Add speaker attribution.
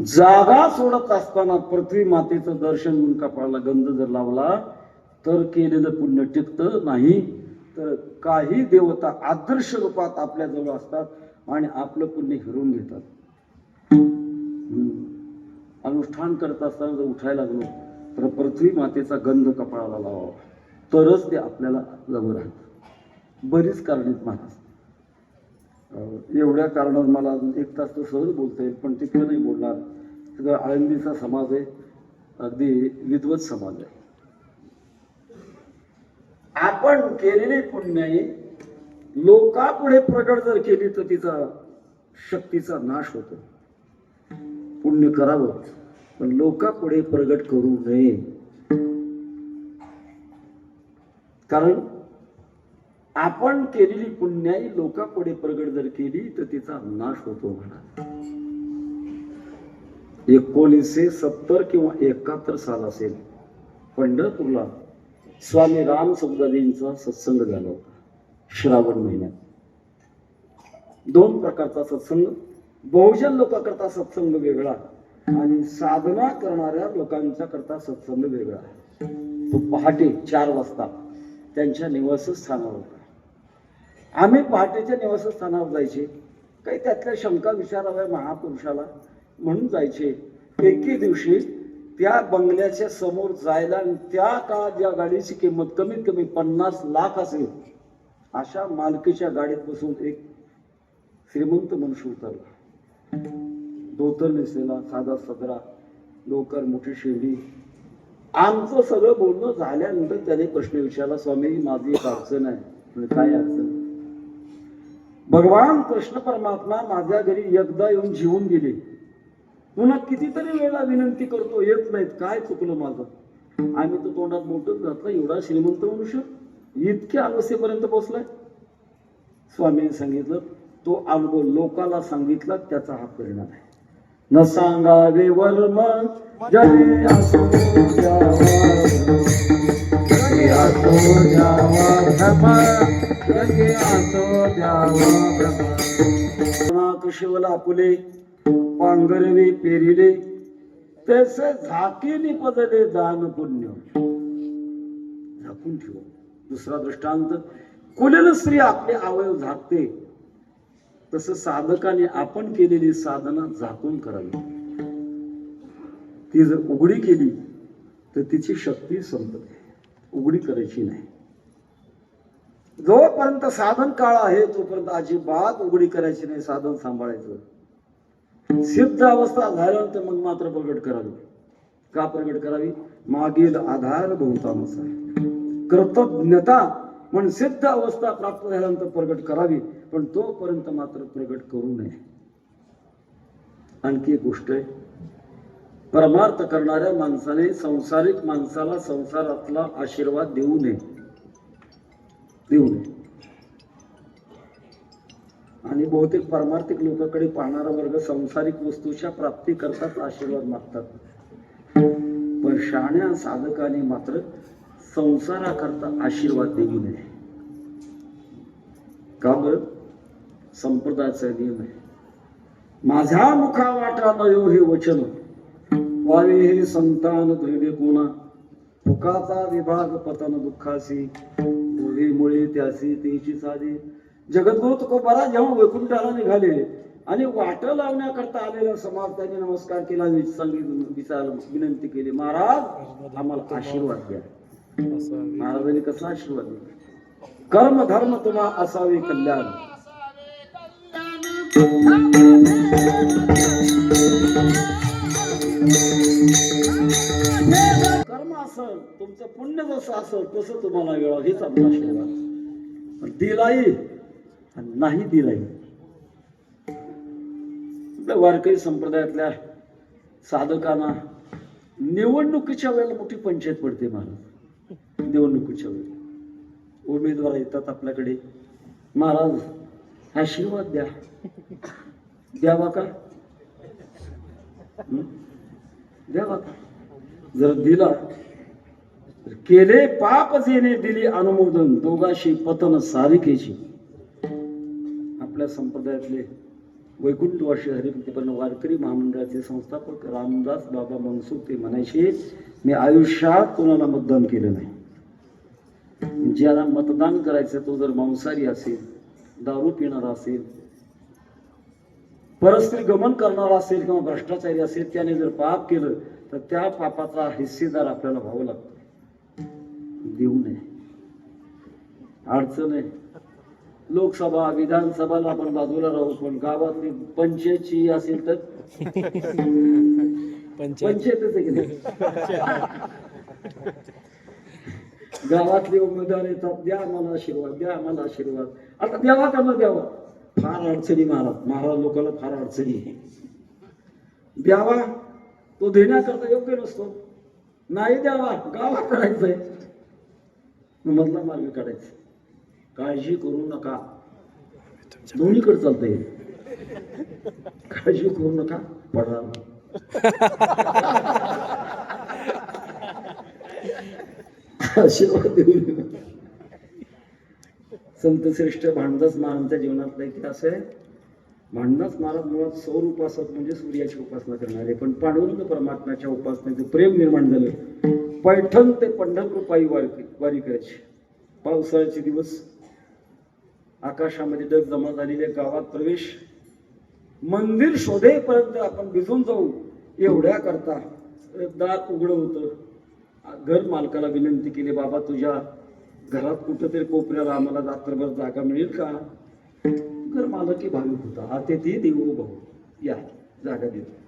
Speaker 1: जागा सोडत असताना पृथ्वी मातेचं दर्शन म्हणून कपाळाला गंध जर लावला तर केलेलं पुण्य टिकतं नाही. तर काही देवता आदर्श रूपात आपल्या जवळ असतात आणि आपलं पुण्य हिरून घेतात. अनुष्ठान करत असताना जर उठायला लागलो तर पृथ्वी मातेचा गंध कपाळाला लावावा. तरच ते आपल्याला जवळ राहतं बरीच कारणीत महाराज. एवढ्या कारणात मला अजून एक तास तर सहज बोलता येईल पण तिकडे नाही बोलणार. तिकडं आळंदीचा समाज आहे अगदी विद्वत समाज आहे. आपण केलेली पुण्याई लोकापुढे प्रकट जर केली तर तिचा शक्तीचा नाश होतो. पुण्य करावं पण लोकापुढे प्रगट करू नये. कारण आपण केलेली पुण्याई लोकापुढे प्रगट जर केली तर तिचा नाश होतो म्हणा एकोणीसशे सत्तर किंवा एकाहत्तर साल असेल पंढरपूरला स्वामी राम समदाजींचा सत्संग झाला होता श्रावण महिन्यात. दोन प्रकारचा सत्संग बहुजन लोकांकरता सत्संग वेगळा आणि साधना करणाऱ्या लोकांच्या करता सत्संग वेगळा. तो पहाटे चार वाजता त्यांच्या निवासस्थानावर होता. आम्ही पहाटेच्या निवासस्थानावर जायचे. काही त्यातल्या शंका विचाराव्या महापुरुषाला म्हणून जायचे. एके दिवशी त्या बंगल्याच्या समोर जायला आणि त्या काळात ज्या गाडीची किंमत कमीत कमी पन्नास लाख असेल अशा मालकीच्या गाडीत बसून एक श्रीमंत मनुष्य उतरला. धोतर नेसलेला साधा सदरा लोकर मोठी शेंडी आमचं सगळं बोलणं झाल्यानंतर त्याने प्रश्न विचारला स्वामी माझी एक अडचण आहे. म्हणजे काय अडचण? भगवान कृष्ण परमात्मा माझ्या घरी एकदा येऊन जेवून गेले. पुन्हा कितीतरी वेळा विनंती करतो येत नाहीत काय चुकलं माझं? आम्ही तर तोंडात मोठंच घातलं एवढा श्रीमंत मनुष्य इतक्या अवस्थेपर्यंत पोहोचलाय स्वामीने सांगितलं तो अनुभव लोकाला सांगितला त्याचा हा परिणाम आहे. न सांगावे वर्म जगे असो असो कशिवला फुले पांघरवी पेरिले तसे झाकी निपजले दान पुण्य. झाकून ठेव. दुसरा दृष्टांत कुलेल स्त्री आपले अवयव झाकते. तस साधकाने आपण केलेली साधना झाकून करावी. ती जर उघडी केली तर तिची शक्ती संपते. उघडी करायची नाही. जोपर्यंत साधन काळ आहे तोपर्यंत अजिबात उघडी करायची नाही साधन सांभाळायचं. सिद्ध अवस्था झाल्यानंतर मग मात्र प्रगट करावी. का प्रगट करावी? मागील आधार बहुतानुसार कृतज्ञता पण सिद्ध अवस्था प्राप्त झाल्यानंतर प्रगट करावी पण तोपर्यंत मात्र प्रगट करू नये. आणखी एक गोष्ट आहे. परमार्थ करणाऱ्या माणसाने संसारिक माणसाला संसारातला आशीर्वाद देऊ नये. देऊ नये. आणि बहुतेक पारमार्थिक लोकांकडे पाहणारा वर्ग संसारिक वस्तूच्या प्राप्ती करतात आशीर्वाद मागतात. पण शहाण्या साधकाने मात्र संसाराकरता आशीर्वाद देऊ नये. का बर? संप्रदायाचा नियम आहे. माझ्या मुखा वाटा नयो हे वचन. वावे हे संतान ध्रुवे कोणा मुखाचा विभाग पतन दुःखासी मुळे त्यासी तेची साधी. जगद्गुरु तुकोबारा जेव्हा वैकुंठाला निघाले आणि वाट लावण्याकरता आलेल्या समाज त्यांनी नमस्कार केला सांगितलं विचार विनंती केली. महाराज आम्हाला आशीर्वाद द्या. महाराजांनी कसा आशीर्वाद दिला? कर्म धर्म तुम्हा असावे कल्याण. कर्म असल तुमचं पुण्य जसं असल तसं तुम्हाला मिळावं हेच आमचा आशीर्वाद पण आणि नाही दिलाही. आपल्या वारकरी संप्रदायातल्या साधकांना निवडणुकीच्या वेळेला मोठी पंचायत पडते महाराज. निवडणुकीच्या वेळेला. उमेदवार येतात आपल्याकडे. महाराज आशीर्वाद द्या. द्यावा का? द्यावा का? जर दिला केले पाप जेने दिली अनुमोदन दोघाशी पतन सारिकेची. आपल्या संप्रदायातले वैकुंठवासी हरिभक्तीपर्ण वारकरी महामंडळाचे संस्थापक रामदास बाबा मनसुख ते म्हणायचे मी आयुष्यात कोणाला मतदान केलं नाही. ज्याला मतदान करायचं तो जर मांसाहारी असेल दारू पिणारा असेल परस्त्री गमन करणारा असेल किंवा भ्रष्टाचारी असेल त्याने जर पाप केलं तर त्या पापाचा हिस्सेदार आपल्याला व्हावं लागतं. देऊ नये. अडचण आहे. लोकसभा विधानसभाला आपण बाजूला राहू पण गावातली पंचायतची असेल तर?
Speaker 2: पंचायत.
Speaker 1: पंचायतच आहे की नाही? गावातले उमेदवार येतात द्या मला आशीर्वाद द्या मला आशीर्वाद. आता द्यावा त्यांना द्यावा? फार अडचणी महाराज. महाराज लोकांना फार अडचणी आहे. द्यावा. तो देण्याकरता योग्य नसतो. नाही द्यावा गावा करायचंय मधला मार्ग काढायचा. काळजी करू नका. दोन्हीकडे चालतंय. काळजी करू नका पडणार आशीर्वाद देऊ संत श्रेष्ठ भांडदास महाराजांच्या जीवनातला इतिहास आहे. म्हणणंच महाराज मुळात सौर उपासक म्हणजे सूर्याची उपासना करणारे. पण पांडुरंग परमात्म्याच्या उपासनेचं प्रेम निर्माण झालं. पैठण ते पंढरपूर पायी वारी वारी करायची. पावसाळ्याचे दिवस. आकाशामध्ये डग जमा झालेल्या गावात प्रवेश. मंदिर शोधेपर्यंत आपण भिजून जाऊ. एवढ्या करता. दार उघडं होतं. घर मालकाला विनंती केली बाबा तुझ्या घरात कुठंतरी कोपऱ्याला आम्हाला रात्रभर जागा मिळेल का? घर मालकी भाविक होता. हा ते ती भाऊ या जागा देतो.